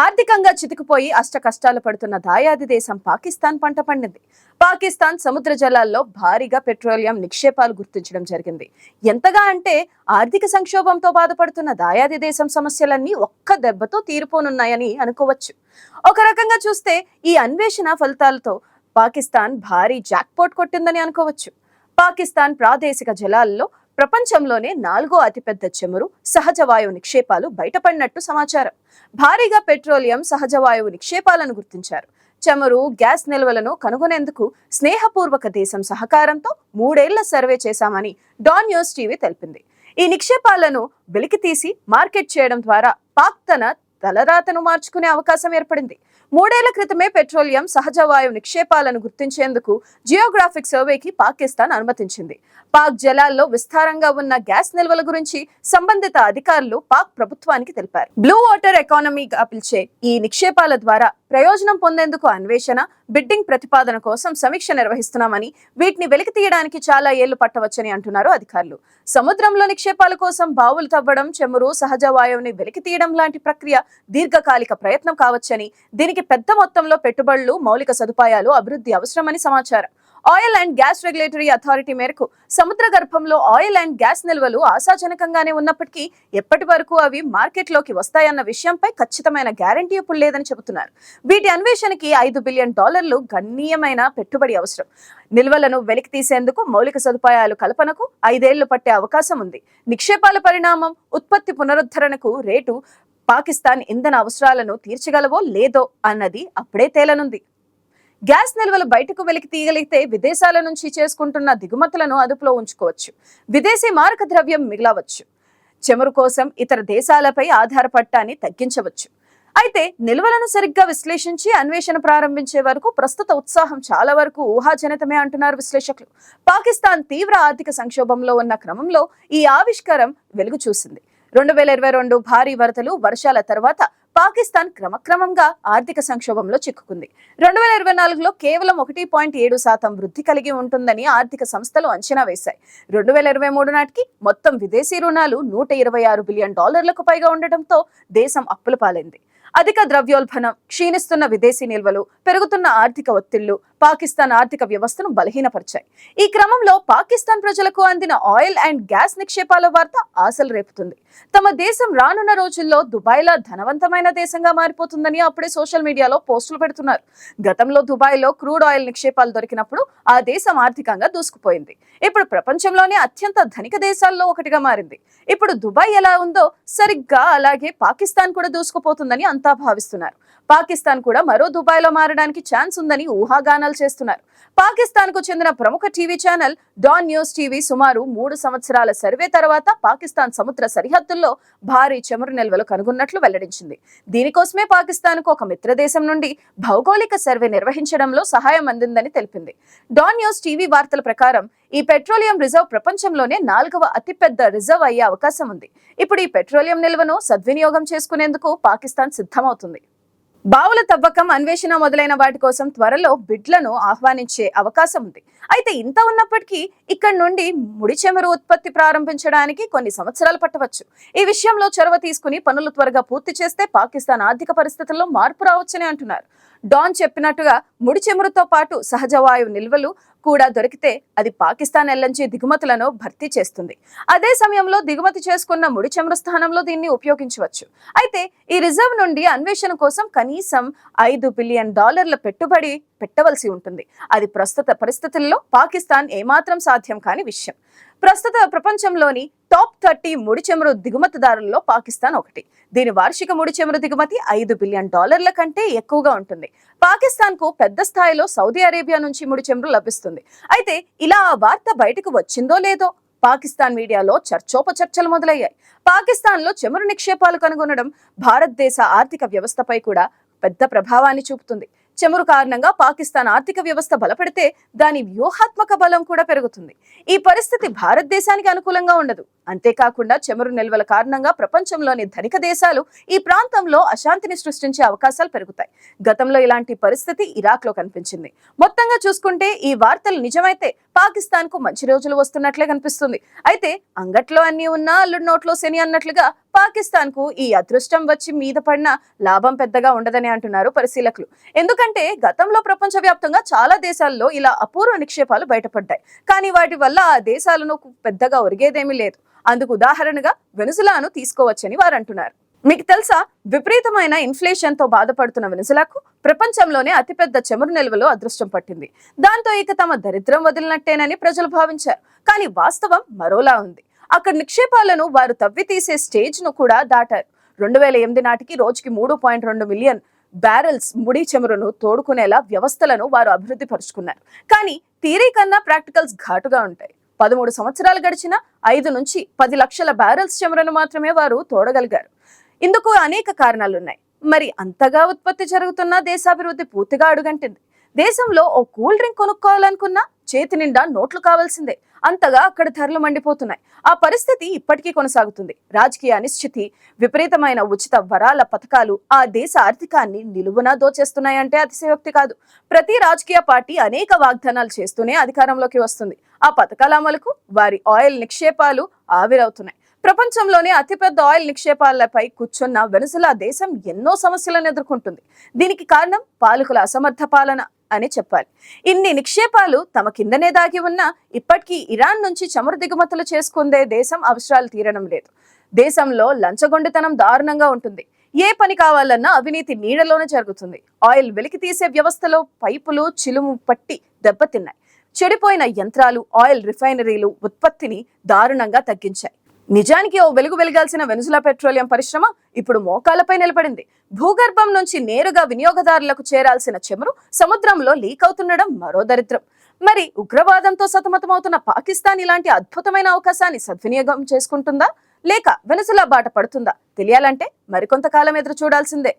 ఆర్థికంగా చితికిపోయి అష్ట కష్టాలు పడుతున్న దాయాది దేశం పాకిస్తాన్ పంట పండింది. పాకిస్తాన్ సముద్ర జలాల్లో భారీగా పెట్రోలియం నిక్షేపాలు గుర్తించడం జరిగింది. ఎంతగా అంటే ఆర్థిక సంక్షోభంతో బాధపడుతున్న దాయాది దేశం సమస్యలన్నీ ఒక్క దెబ్బతో తీరిపోనున్నాయని అనుకోవచ్చు. ఒక రకంగా చూస్తే ఈ అన్వేషణ ఫలితాలతో పాకిస్తాన్ భారీ జాక్పోట్ కొట్టిందని అనుకోవచ్చు. పాకిస్తాన్ ప్రాదేశిక జలాల్లో ప్రపంచంలోనే నాలుగో అతిపెద్ద చమురు సహజ వాయువు నిక్షేపాలు బయటపడినట్టు సమాచారం. భారీగా పెట్రోలియం సహజ వాయువు నిక్షేపాలను గుర్తించారు. చమురు గ్యాస్ నిల్వలను కనుగొనేందుకు స్నేహపూర్వక దేశం సహకారంతో మూడేళ్ళ సర్వే చేశామని డాన్ న్యూస్ టీవీ తెలిపింది. ఈ నిక్షేపాలను వెలికితీసి మార్కెట్ చేయడం ద్వారా పాక్ తన తలరాతను మార్చుకునే అవకాశం ఏర్పడింది. మూడేళ్ళ క్రితమే పెట్రోలియం సహజ వాయువు నిక్షేపాలను గుర్తించేందుకు జియోగ్రాఫిక్ సర్వేకి పాకిస్తాన్ అనుమతించింది. పాక్ జలాల్లో విస్తారంగా ఉన్న గ్యాస్ నిల్వల గురించి సంబంధిత అధికారులు పాక్ ప్రభుత్వానికి తెలిపారు. బ్లూ వాటర్ ఎకానమీగా పిలిచే ఈ నిక్షేపాల ద్వారా ప్రయోజనం పొందేందుకు అన్వేషణ బిడ్డింగ్ ప్రతిపాదన కోసం సమీక్ష నిర్వహిస్తున్నామని వీటిని వెలికి తీయడానికి చాలా ఏళ్ళు పట్టవచ్చని అంటున్నారు అధికారులు. సముద్రంలో నిక్షేపాల కోసం బావులు తవ్వడం చెమురు సహజ వాయువుని వెలికి తీయడం లాంటి ప్రక్రియ దీర్ఘకాలిక ప్రయత్నం కావచ్చని దీనికి పెద్ద మొత్తంలో పెట్టుబడులు మౌలిక సదుపాయాలు అభివృద్ధి అవసరమని సమాచారం. Oil and gas regulatory authority మేరకు సముద్ర గర్భంలో ఆయిల్ అండ్ గ్యాస్ నిల్వలు ఆశాజనకంగానే ఉన్నప్పటికీ ఎప్పటి వరకు అవి మార్కెట్లోకి వస్తాయన్న విషయంపై ఖచ్చితమైన గ్యారంటీ ఇప్పుడు లేదని చెబుతున్నారు. వీటి అన్వేషణకి ఐదు బిలియన్ డాలర్లు గణనీయమైన పెట్టుబడి అవసరం. నిల్వలను వెలికి తీసేందుకు మౌలిక సదుపాయాలు కల్పనకు ఐదేళ్ళు పట్టే అవకాశం ఉంది. నిక్షేపాల పరిణామం ఉత్పత్తి పునరుద్ధరణకు రేటు పాకిస్తాన్ ఇంధన అవసరాలను తీర్చగలవో లేదో అన్నది అప్పుడే తేలనుంది. గ్యాస్ నిల్వలు బయటకు వెలికి తీయగలిగితే విదేశాల నుంచి చేసుకుంటున్న దిగుమతులను అదుపులో ఉంచుకోవచ్చు. విదేశీ మారక ద్రవ్యం మిగలవచ్చు. చెమురు కోసం ఇతర దేశాలపై ఆధారపడటాన్ని తగ్గించవచ్చు. అయితే నిల్వలను సరిగ్గా విశ్లేషించి అన్వేషణ ప్రారంభించే వరకు ప్రస్తుత ఉత్సాహం చాలా వరకు ఊహాజనితమే అంటున్నారు విశ్లేషకులు. పాకిస్తాన్ తీవ్ర ఆర్థిక సంక్షోభంలో ఉన్న క్రమంలో ఈ ఆవిష్కారం వెలుగు చూసింది రెండు వేల ఇరవై రెండు భారీ వరదలు వర్షాల తర్వాత పాకిస్తాన్ క్రమక్రమంగా ఆర్థిక సంక్షోభంలో చిక్కుకుంది. రెండు వేల ఇరవై నాలుగులో కేవలం ఒకటి పాయింట్ ఏడు శాతం వృద్ధి కలిగి ఉంటుందని ఆర్థిక సంస్థలు అంచనా వేశాయి. రెండు వేల ఇరవై మూడు నాటికి మొత్తం విదేశీ రుణాలు నూట ఇరవై ఆరు బిలియన్ డాలర్లకు పైగా ఉండటంతో దేశం అప్పుల పాలైంది. అధిక ద్రవ్యోల్బణం క్షీణిస్తున్న విదేశీ నిల్వలు పెరుగుతున్న ఆర్థిక ఒత్తిళ్ళు పాకిస్తాన్ ఆర్థిక వ్యవస్థను బలహీనపరిచాయి. ఈ క్రమంలో పాకిస్తాన్ ప్రజలకు అందిన ఆయిల్ అండ్ గ్యాస్ నిక్షేపాల వార్త ఆశలు రేపుతుంది. తమ దేశం రానున్న రోజుల్లో దుబాయ్లా ధనవంతమైన దేశంగా మారిపోతుందని అప్పుడే సోషల్ మీడియాలో పోస్టులు పెడుతున్నారు. గతంలో దుబాయ్లో క్రూడ్ ఆయిల్ నిక్షేపాలు దొరికినప్పుడు ఆ దేశం ఆర్థికంగా దూసుకుపోయింది. ఇప్పుడు ప్రపంచంలోనే అత్యంత ధనిక దేశాల్లో ఒకటిగా మారింది. ఇప్పుడు దుబాయ్ ఎలా ఉందో సరిగ్గా అలాగే పాకిస్తాన్ కూడా దూసుకుపోతుందని అంతా భావిస్తున్నారు. పాకిస్తాన్ కూడా మరో దుబాయ్లో మారడానికి ఛాన్స్ ఉందని ఊహాగానాలు చేస్తున్నారు. పాకిస్తాన్కు చెందిన ప్రముఖ TV channel Dawn news TV సుమారు మూడు సంవత్సరాల సర్వే తర్వాత పాకిస్తాన్ సముద్ర సరిహద్దుల్లో భారీ చమురు నిల్వలు కనుగొన్నట్లు వెల్లడించింది. దీనికోసమే పాకిస్తాన్కు ఒక మిత్రదేశం నుండి భౌగోళిక సర్వే నిర్వహించడంలో సహాయం అందిందని తెలిపింది. డాన్ న్యూస్ టీవీ వార్తల ప్రకారం ఈ పెట్రోలియం రిజర్వ్ ప్రపంచంలోనే నాలుగవ అతిపెద్ద రిజర్వ్ అయ్యే అవకాశం ఉంది. ఇప్పుడు ఈ పెట్రోలియం నిల్వను సద్వినియోగం చేసుకునేందుకు పాకిస్తాన్ సిద్ధమవుతుంది. బావుల తవ్వకం అన్వేషణ మొదలైన వాటి కోసం త్వరలో బిడ్లను ఆహ్వానించే అవకాశం ఉంది. అయితే ఇంత ఉన్నప్పటికీ ఇక్కడ నుండి ముడి చమురు ఉత్పత్తి ప్రారంభించడానికి కొన్ని సంవత్సరాలు పట్టవచ్చు. ఈ విషయంలో చొరవ తీసుకుని పనులు త్వరగా పూర్తి చేస్తే పాకిస్తాన్ ఆర్థిక పరిస్థితుల్లో మార్పు రావచ్చని అంటున్నారు. డాన్ చెప్పినట్టుగా ముడిచమురుతో పాటు సహజ వాయువు నిల్వలు కూడా దొరికితే అది పాకిస్తాన్ ఎల్ఎన్జీ దిగుమతులను భర్తీ చేస్తుంది. అదే సమయంలో దిగుమతి చేసుకున్న ముడి చమురు స్థానంలో దీన్ని ఉపయోగించవచ్చు. అయితే ఈ రిజర్వ్ నుండి అన్వేషణ కోసం కనీసం ఐదు బిలియన్ డాలర్ల పెట్టుబడి పెట్టవలసి ఉంటుంది. అది ప్రస్తుత పరిస్థితుల్లో పాకిస్తాన్ ఏమాత్రం సాధ్యం కాని విషయం. ప్రస్తుత ప్రపంచంలోని టాప్ థర్టీ ముడి చమురు దిగుమతిదారుల్లో పాకిస్తాన్ ఒకటి. దీని వార్షిక ముడి చమురు దిగుమతి ఐదు బిలియన్ డాలర్ల కంటే ఎక్కువగా ఉంటుంది. పాకిస్తాన్కు పెద్ద స్థాయిలో సౌదీ అరేబియా నుంచి ముడి చమురు లభిస్తుంది. అయితే ఇలా ఆ వార్త బయటకు వచ్చిందో లేదో? పాకిస్తాన్ మీడియాలో చర్చోపచర్చలు మొదలయ్యాయి. పాకిస్తాన్లో చమురు నిక్షేపాలు కనుగొనడం భారతదేశ ఆర్థిక వ్యవస్థపై కూడా పెద్ద ప్రభావాన్ని చూపుతుంది. చమురు కారణంగా పాకిస్తాన్ ఆర్థిక వ్యవస్థ బలపడితే దాని వ్యూహాత్మక బలం కూడా పెరుగుతుంది. ఈ పరిస్థితి భారతదేశానికి అనుకూలంగా ఉండదు. అంతేకాకుండా చమురు నిల్వల కారణంగా ప్రపంచంలోని ధనిక దేశాలు ఈ ప్రాంతంలో అశాంతిని సృష్టించే అవకాశాలు పెరుగుతాయి. గతంలో ఇలాంటి పరిస్థితి ఇరాక్లో కనిపించింది. మొత్తంగా చూసుకుంటే ఈ వార్తలు నిజమైతే పాకిస్తాన్కు మంచి రోజులు వస్తున్నట్లే కనిపిస్తుంది. అయితే అంగట్లో అన్ని ఉన్నా అల్లుడి నోట్లో శని అన్నట్లుగా పాకిస్తాన్కు ఈ అదృష్టం వచ్చి మీద పడిన లాభం పెద్దగా ఉండదని అంటున్నారు పరిశీలకులు. ఎందుకంటే గతంలో ప్రపంచవ్యాప్తంగా చాలా దేశాల్లో ఇలా అపూర్వ నిక్షేపాలు బయటపడ్డాయి. కానీ వాటి వల్ల ఆ దేశాలను పెద్దగా ఒరిగేదేమీ లేదు. అందుకు ఉదాహరణగా వెనుజులాను తీసుకోవచ్చని వారు అంటున్నారు. మీకు తెలుసా? విపరీతమైన ఇన్ఫ్లేషన్తో బాధపడుతున్న వెనుజులాకు ప్రపంచంలోనే అతిపెద్ద చమురు నిల్వలో అదృష్టం పట్టింది. దాంతో ఇక తమ దరిద్రం వదిలినట్టేనని ప్రజలు భావించారు. కానీ వాస్తవం మరోలా ఉంది. అక్కడ నిక్షేపాలను వారు తవ్వి తీసే స్టేజ్ను కూడా దాటారు. రెండు వేల ఎనిమిది నాటికి రోజుకి మూడు పాయింట్ రెండు మిలియన్ బ్యారెల్స్ ముడి చమురును తోడుకునేలా వ్యవస్థలను వారు అభివృద్ధి పరుచుకున్నారు. కానీ థీరీ కన్నా ప్రాక్టికల్స్ ఘాటుగా ఉంటాయి. పదమూడు సంవత్సరాలు గడిచిన ఐదు నుంచి పది లక్షల బ్యారెల్స్ చమురును మాత్రమే వారు తోడగలిగారు. ఇందుకు అనేక కారణాలున్నాయి. మరి అంతగా ఉత్పత్తి జరుగుతున్న దేశాభివృద్ధి పూర్తిగా అడుగంటింది. దేశంలో ఓ కూల్ డ్రింక్ కొనుక్కోవాలనుకున్నా చేతి నిండా నోట్లు కావాల్సిందే. అంతగా అక్కడ ధరలు మండిపోతున్నాయి. ఆ పరిస్థితి ఇప్పటికీ కొనసాగుతుంది. రాజకీయ అనిశ్చితి విపరీతమైన ఉచిత వరాల పథకాలు ఆ దేశ ఆర్థికాన్ని నిలువునా దోచేస్తున్నాయంటే అతిశయోక్తి కాదు. ప్రతి రాజకీయ పార్టీ అనేక వాగ్దానాలు చేస్తూనే అధికారంలోకి వస్తుంది. ఆ పథకాల అమలుకు వారి ఆయిల్ నిక్షేపాలు ఆవిరవుతున్నాయి. ప్రపంచంలోనే అతిపెద్ద ఆయిల్ నిక్షేపాలపై కూర్చున్న వెనుజులా దేశం ఎన్నో సమస్యలను ఎదుర్కొంటుంది. దీనికి కారణం పాలకుల అసమర్థ పాలన అని చెప్పాలి. ఇన్ని నిక్షేపాలు తమ కిందనే దాగి ఉన్నా ఇప్పటికీ ఇరాన్ నుంచి చమురు దిగుమతులు చేసుకుందే దేశం అవసరాలు తీరడం లేదు. దేశంలో లంచగొండితనం దారుణంగా ఉంటుంది. ఏ పని కావాలన్నా అవినీతి నీడలోనే జరుగుతుంది. ఆయిల్ వెలికి తీసే వ్యవస్థలో పైపులు చిలుము పట్టి దెబ్బతిన్నాయి. చెడిపోయిన యంత్రాలు ఆయిల్ రిఫైనరీలు ఉత్పత్తిని దారుణంగా తగ్గించాయి. నిజానికి ఓ వెలుగు వెలగాల్సిన వెనుజులా పెట్రోలియం పరిశ్రమ ఇప్పుడు మోకాలపై నిలబడింది. భూగర్భం నుంచి నేరుగా వినియోగదారులకు చేరాల్సిన చమురు సముద్రంలో లీక్ అవుతుండడం మరో దరిద్రం. మరి ఉగ్రవాదంతో సతమతమవుతున్న పాకిస్తాన్ ఇలాంటి అద్భుతమైన అవకాశాన్ని సద్వినియోగం చేసుకుంటుందా? లేక వెనుజులా బాట పడుతుందా? తెలియాలంటే మరికొంతకాలం ఎదురు చూడాల్సిందే.